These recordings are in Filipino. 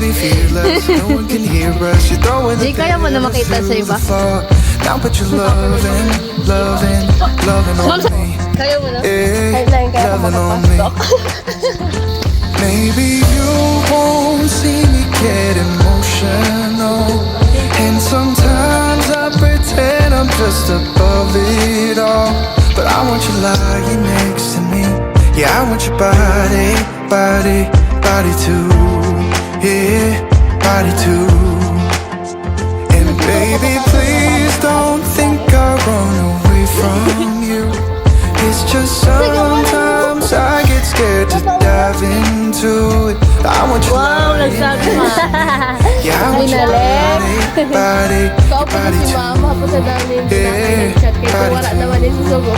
be fearless. No one can hear us. You're throwing the Di, kaya mo na makita sa iba? Now put your loving, loving, loving on me. Kaya mo na? Eh, Headline kaya ako loving on me. Maybe you won't see me get emotional. And sometimes I pretend I'm just above it all. But I want you lying next to me. Yeah, I want your body, body, body too Yeah, body too. And baby, please don't think I run away from you. It's just sometimes I get scared to dive into it. I want you Wow, nagsabi mo. Yeah, I want your body, si mama pa sa dami Eh, chat kay wala naman yung susugo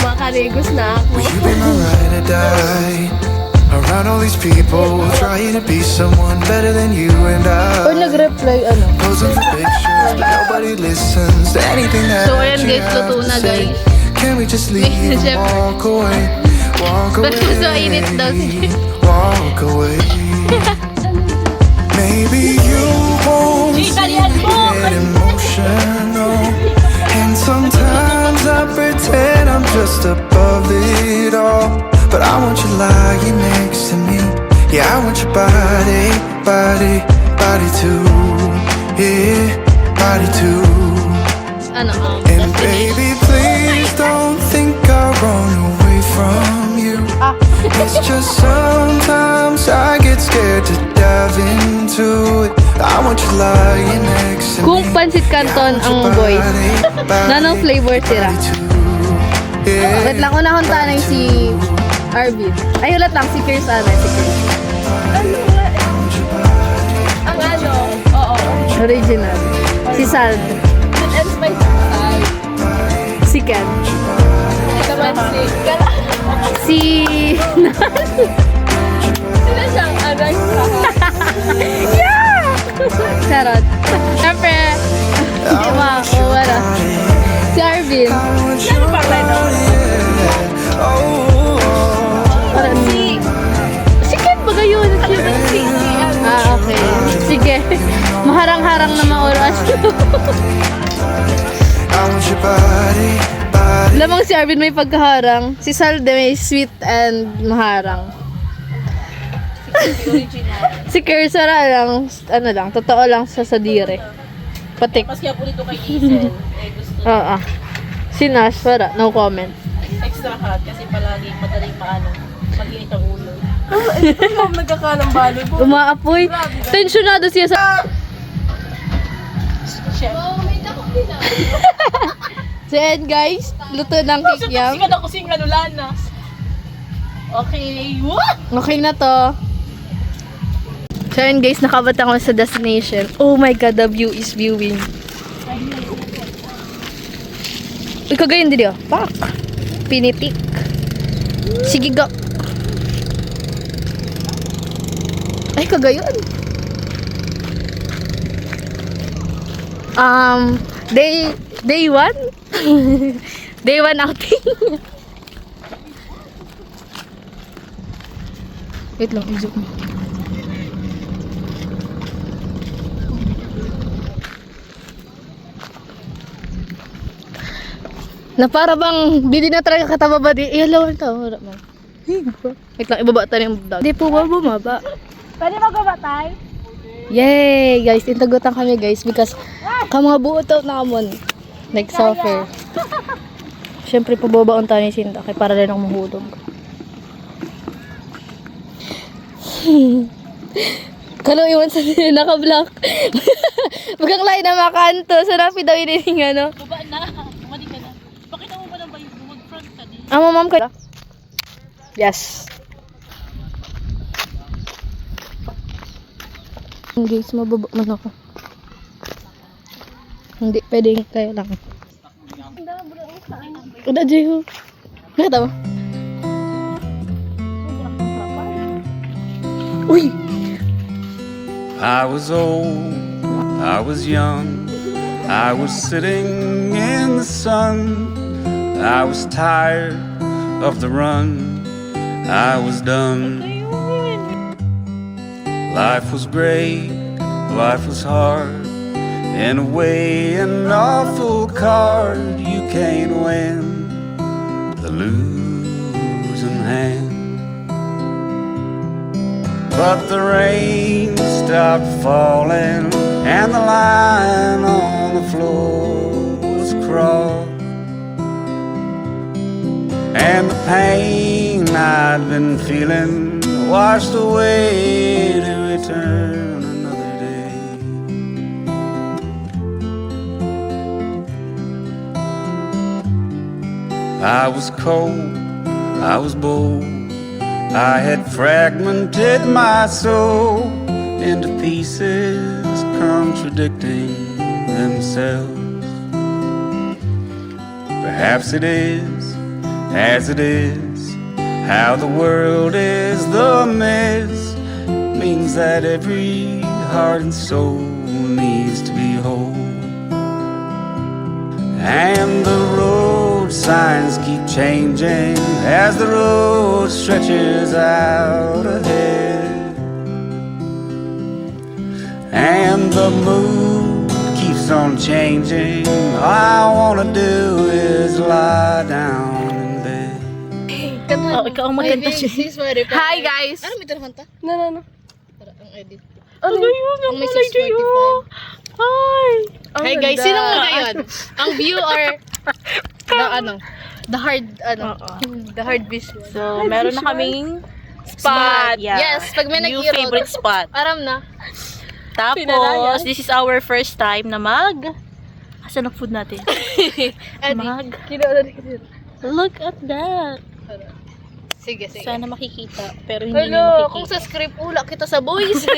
na ako. Will you be my ride or die? Around all these people Trying to be someone better than you and Or I nag-reply, ano? Posing for pictures But nobody listens to anything that So, ayan, guys, luto to na, guys. Can we just leave? And walk away. Walk away. Pero so init daw siya. Walk away. Maybe you won't get emotional. And sometimes I pretend I'm just above it all But I want you lying next to me Yeah, I want your body, body, body too Yeah, body too Ano? and baby, please don't think I run away from you. It's just sometimes I get scared to dive into it. I want you lying next to Kung me. pansit canton ang boys, nanong flavor sira? Wait lang, unahon tanay si Arvin. Ay, ulat lang, si Chris Ana, si Chris. Ang ano, oo. Original. Si Sal. And spicy side. Si Ken. Ito man si... Kala, Si... sila siyang aray sa Charot. Siyempre, diba, o wala. Si Arvin. Ano pa ba no? Sige. Maharang-harang na body. Lamang si Arvin may pagkaharang. Si Salde may sweet and maharang. si Kersara lang, ano lang, totoo lang sa sadire. Patik. Mas kaya po dito kay gusto Oo. Si Nash, wala, no comment. extra hot kasi palagi madaling ulo. Ikaw nagkakalang po. Umaapoy. Tensyonado siya sa... Chef. So yan guys, luto ng Kasi kikyam. kusing na kusing ano lanas. Okay, what? Okay na to. So yan guys, nakabot ako sa destination. Oh my god, the view is viewing. Uy, kagayon din oh. Pak! Pinitik. Sige go. Ay, kagayon. Um, day, day one? day one outing. Wait lang, i-zoom mo. Na para bang bili na talaga kataba ba di? Eh, lawan ka. Wala mo. Wait lang, ibaba tayo yung vlog. Hindi po ba bumaba? Pwede magkaba tayo? Yay! Guys, intagutan kami guys because ka mga buot out na kamon. Like suffer. Siyempre, pababaon tayo ni Sinta kay para rin akong mahulog. Kalo iwan sa naka-block. Bagang lain na makanto. Sarap daw iniling ano. Baba na. Umali ka na. Pakita mo ba ng bayo? Mag-front ka din. Amo ma'am ka. Yes. Man ako. Hindi, kaya lang. Uy! I was old, I was young, I was sitting in the sun. I was tired of the run, I was done. Life was great, life was hard. In a way, an awful card you can't win the losing hand. But the rain stopped falling, and the line on the floor was crossed. And the pain I'd been feeling washed away to return another day. I was cold, I was bold. I had fragmented my soul into pieces contradicting themselves. Perhaps it is as it is, how the world is the mess means that every heart and soul needs to be whole. And the road signs keep changing as the road stretches out ahead. And the mood keeps on changing. All I wanna do is lie down. Oh, ikaw ang magkanta siya. Hi guys! Ano, may kanta? No, no, no. Para ang edit. Ano yun? Ang may 645. Hi! Hey guys, sino mo ngayon? Ang view or the ano? The hard, ano? The hard visual. So, meron na kaming spot. Yeah. Yes, pag may New nag-irot. favorite spot. Aram na. Tapos, this is our first time na mag... Asan ang food natin? Mag. Look at that. Sige, sige. Sana makikita. Pero hindi Hello, kung makikita. sa script ula kita sa voice.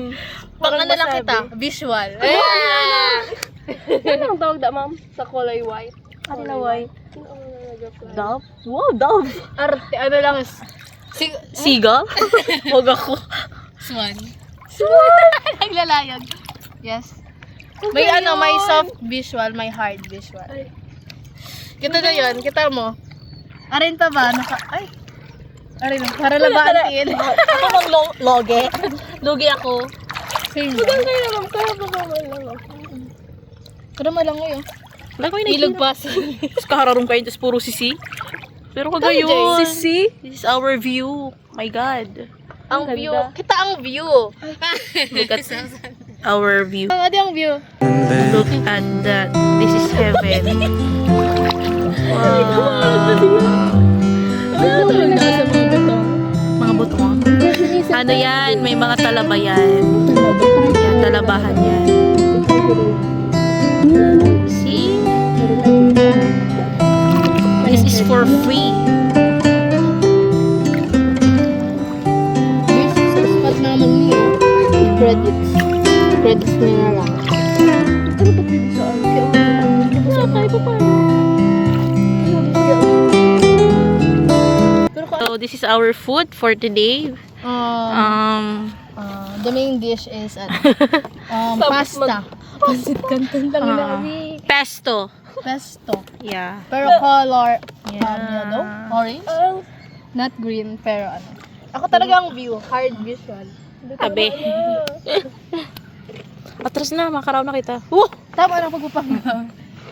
Pang ano lang kita, visual. Yeah. Ano ang tawag da, ma'am? Sa kulay white. Ano na white? Dove? Wow, dove. Arte, ano lang is, sig, Seagull? Huwag ako. swan. Swan! Naglalayag. Yes. May ano, may soft visual, may hard visual. Kita na yun, kita mo. Arin pa ba? Naka, ay. Arin, para labatin. Ako mang lo- loge. Loge ako. Same. Kaya naman, kaya ba ba lang ako? Karama lang ngayon. Lagay na Ilog pa. Tapos kahararong kayo, tapos puro sisi. Pero kagayon. Sisi? This is our view. My God. Ang view. Kita ang view. Look at our view. Ang adi ang view. Look at that. This is heaven. Ano yan? May mga talaba yan. Yan, talabahan yan. See? This is for free. So, this is our food for today. um, Um, uh, the main dish is ano, um, pasta. Pasit kanton lang uh, pesto. Pesto. Yeah. Pero color, um, Yeah. yellow, orange, not green, pero ano. Ako talaga ang view, hard visual. Abe. Atras na, makaraw na kita. Uh! Tama na pagpapang.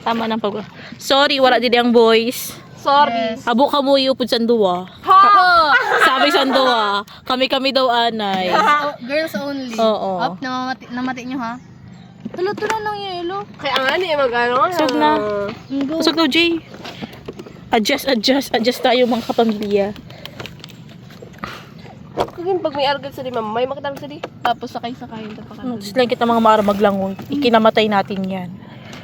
Tama ng pag... Sorry, wala din ang boys. Sorry. Abo ka mo iupod sa duwa. Ha! Sabi sa duwa. Kami-kami daw anay. Oh, girls only. Oo. Up, namamati, namati nyo ha? Tulo-tulo ng yelo. Kaya nga niya mag-ano. Busog na. Busog daw, Jay. Adjust, adjust, adjust tayo mga kapamilya. Kagin pag may argal sa di, ma'am, may makita sa di. Tapos sakay-sakay. Hmm, Tapos lang kita mga maara maglangoy. Ikinamatay natin yan.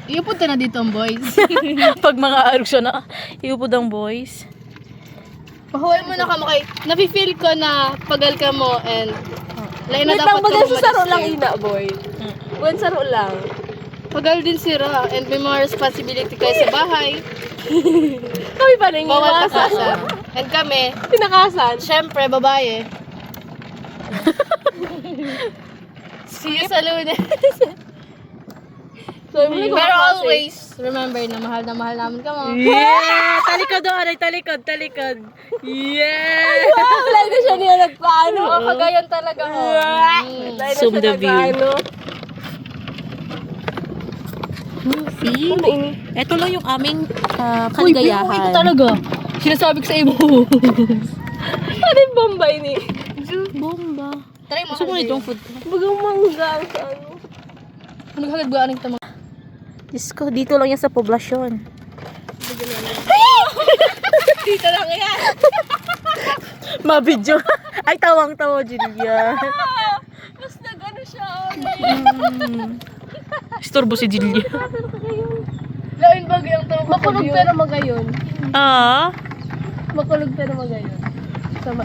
Iupunta na dito ang boys. Pag mga siya na, iupod ang boys. Pahuwal mo na ka mo kay, nafe-feel ko na pagal ka mo and Lain na Wait dapat lang, bagal sa saro lang ina, boy. Buwan saro lang. Pagal din sira and may mga responsibility kayo sa bahay. Kami pa rin Bawal takasan. And kami, Tinakasan. syempre, babae. See you sa lunes. So, yung Pero always, remember na mahal na mahal namin ka mo. Yeah! Talikod doon, ay talikod, talikod. Yeah! Wala na siya niya nagpaano. Oo, kagayan talaga ko. Mm. Wala na Zoom the view. nagpaano. See? Ano ini? Ito lang yung aming ah, kaligayahan. talaga. Sinasabi ko sa iyo. Ano yung bombay ni? Bomba. Try mo. Gusto mo itong food? Bagang mangga ang sa ano. Ano hagad ba aning tamang? Diyos ko, dito lang yan sa poblasyon. Dito lang yan. Mabidyo. Ay, tawang-tawa, Julia. Mas nag-ano siya. Istorbo si Julia. Lain bagay ang tawag Makulog pero magayon. Ah? Makulog pero magayon. Sama.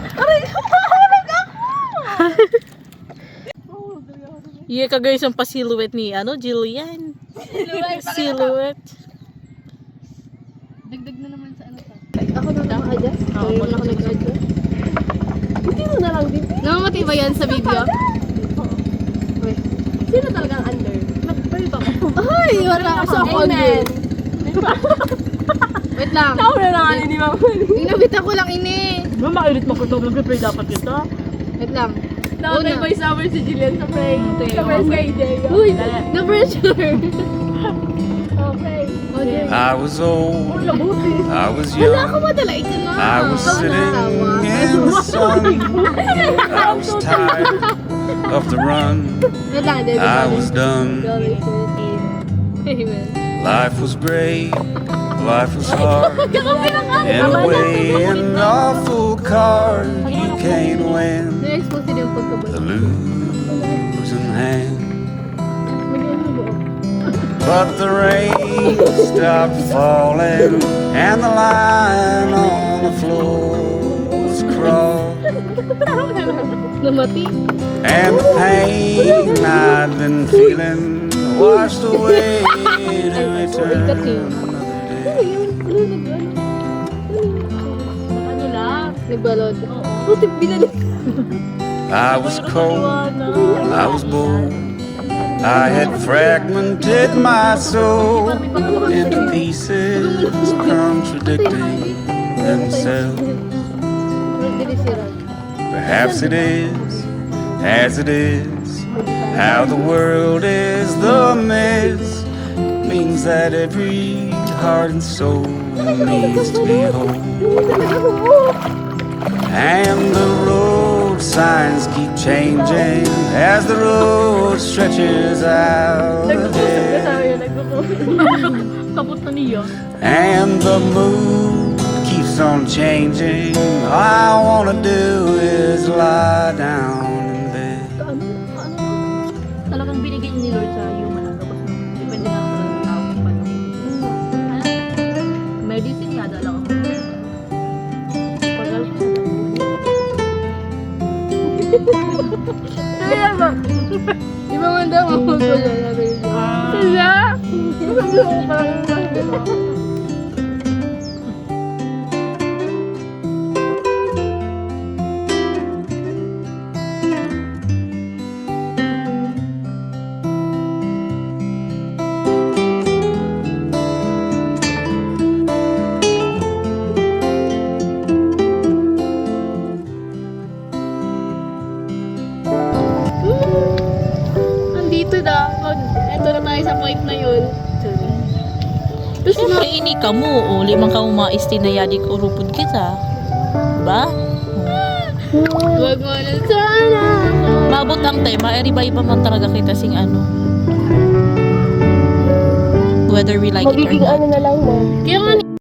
Yeah, kagaya isang pa-silhouette ni, ano, Jillian. Silhouette. Dagdag na naman sa ano ta. Ako na lang adjust. Ako na ako nag-adjust. Hindi mo na lang din. Namamati ba yan sa video? Sino talagang under? Nag-pray ba ako? Ay, wala ako sa Amen. Wait lang. Ako na lang ni Mama. Inabita ko lang ini. Ba, mailit mo ko ito. Mag-pray dapat ito. Wait lang. Nakatay Una. voice over si Jillian sa pray. Sa first kay Diego. Uy, na-pressure. Okay. I was old, I was young, madala. Ika na. I was sitting in the sun. I was tired of the run, Wait lang. David. I was done. Life was great, life was hard. In a way, an awful card you can't win. Na-expose din yung The losing hand. But the rain stopped falling, and the line on the floor was crossed. And the pain I'd been feeling washed away to return another day. Ano lang? Nagbalod. Binalik. I was cold, I was bold. I had fragmented my soul into pieces, contradicting themselves. Perhaps it is, as it is, how the world is the mess means that every heart and soul needs to be whole. And the road signs keep changing as the road stretches out ahead. Kapot na niya. And the mood keeps on changing. All I wanna do is lie down Kaya ba? Di ba man daw ako ko yan? Sila? Sabi ko parang Andito ini ka mo. O, limang ka umaisti na yadik urupod kita. Ba? Wag mo na sana. Mabot ang tema, eh, iba-iba man talaga kita sing ano. Whether we like it or not. ano na lang mo. Kaya nga